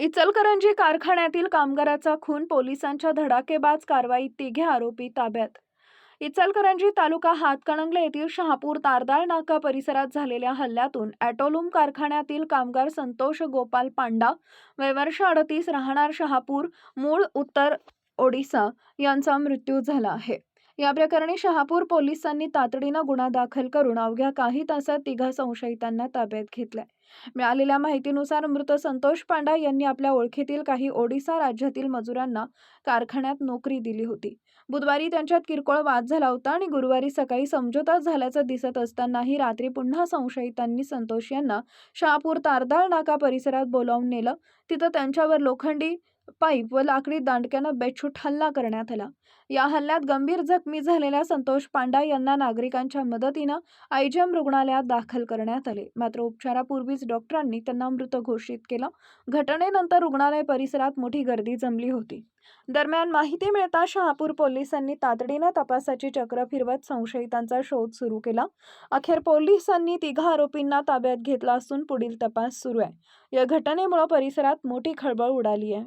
इचलकरंजी कारखान्यातील कामगाराचा खून पोलिसांच्या धडाकेबाज कारवाईत तिघे आरोपी ताब्यात. इचलकरंजी तालुका हातकणंगले येथील शहापूर तारदाळ नाका परिसरात झालेल्या हल्ल्यातून ॲटोलूम कारखान्यातील कामगार संतोष गोपाल पांडा वयवर्ष अडतीस राहणार शहापूर मूळ उत्तर ओडिसा यांचा मृत्यू झाला आहे. या प्रकरणी शहापूर पोलिसांनी तातडीनं गुन्हा दाखल करून अवघ्या काही तासात तिघा संशयितांना ताब्यात घेतलाय. मिळालेल्या माहितीनुसार मृत संतोष पांडा यांनी आपल्या ओळखीतील काही ओडिसा राज्यातील मजुरांना कारखान्यात नोकरी दिली होती. बुधवारी त्यांच्यात किरकोळ वाद झाला होता आणि गुरुवारी सकाळी समझोता झाल्याचं दिसत असतानाही रात्री पुन्हा संशयितांनी संतोष यांना शहापूर तारदाळ नाका परिसरात बोलावून नेलं. तिथं त्यांच्यावर लोखंडी पाईप व लाकडी दांडक्यानं बेछूट हल्ला करण्यात आला. या हल्ल्यात गंभीर जखमी झालेल्या संतोष पांडा यांना नागरिकांच्या मदतीनं आयजीएम रुग्णालयात दाखल करण्यात आले. मात्र उपचारापूर्वीच डॉक्टरांनी त्यांना मृत घोषित केलं. घटनेनंतर रुग्णालय परिसरात मोठी गर्दी जमली होती. दरम्यान माहिती मिळता शहापूर पोलिसांनी तातडीनं तपासाची चक्र फिरवत संशयितांचा शोध सुरू केला. अखेर पोलिसांनी तिघा आरोपींना ताब्यात घेतला असून पुढील तपास सुरू आहे. या घटनेमुळे परिसरात मोठी खळबळ उडाली आहे.